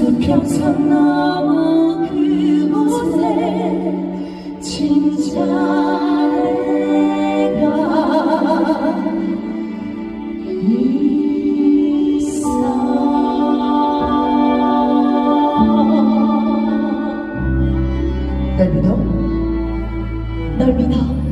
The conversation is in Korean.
수평선 넘어 그곳에 진짜 내가 있어 널 믿어. 널 믿어.